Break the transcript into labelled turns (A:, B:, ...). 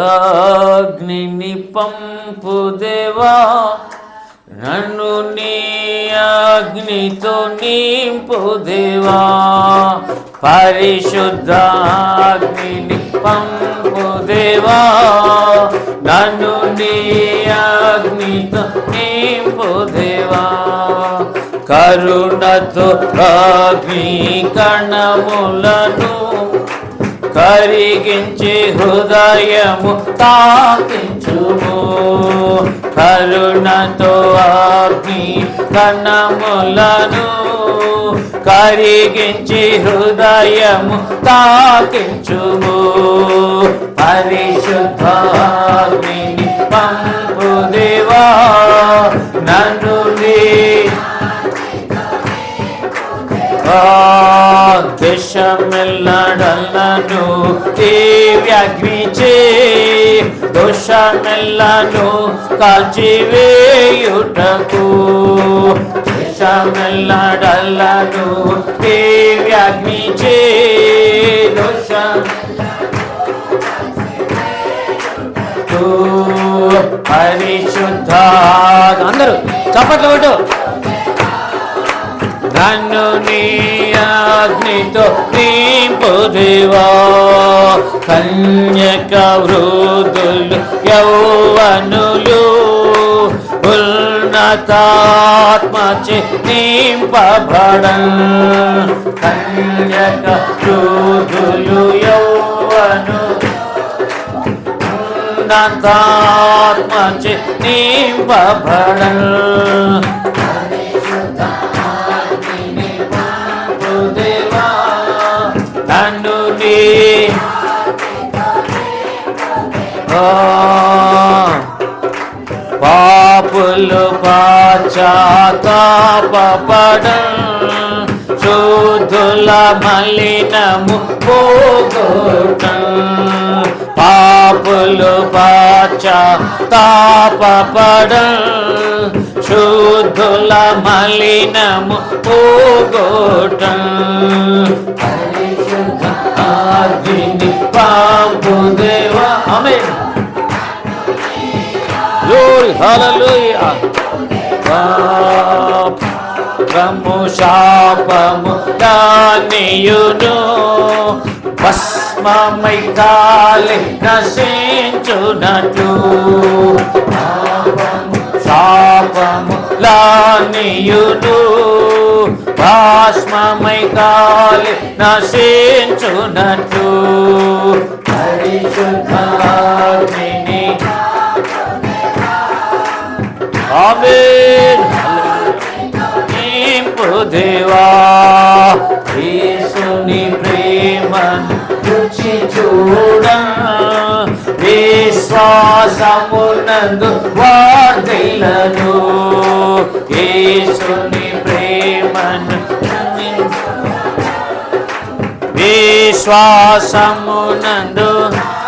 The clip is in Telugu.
A: పరిశుద్ధాగ్ని పంపు దేవా నన్ను నీ అగ్నితో నింపు దేవా పరిశుద్ధాగ్నిని పంపు దేవా నన్ను నీ అగ్నితో నింపు దేవా కరుణతో అగ్ని కణములను కరిగించి హృదయము తాకించుము. కరుణతో అగ్ని కన్నములను కరిగించి హృదయము తాకించుము. పరిశుద్ధాగ్నిని దుషమెల్లడలను దివ్యగ్నిచే దోషమెల్లను కాల్చివేయుటకు దుషమెల్లడలను దివ్యగ్నిచే దోష పరిశుద్ధ అందరూ చప్పట్లు కొట్టు. నన్ను నీ అగ్నితో నింపు దేవా కన్యక వృద్ధులు యౌవనులు ఉన్నతాత్మచే నింపబడన్. కన్యక వృద్ధులు యౌవను ఉన్నతాత్మచే నింపబడన్. పాపులు పాచాతాపడ శుద్ధుల మలినము పోగొట్ట పాపులు పాచాతాపడ శుద్ధుల మలినము పోగొట్ట పాపము శాపము దానియును. భస్మమై కాలి నశించునట్లు. శాపము లానియును భస్మమై కాలి నశించునట్లు. పరిశుద్ధాగ్ని ఆమేన్. నింపు దేవా యేసుని ప్రేమ రుచి చూడ విశ్వాసమునందు వార్తలను యేసుని ప్రేమను విశ్వాసమునందు విశుద్ధ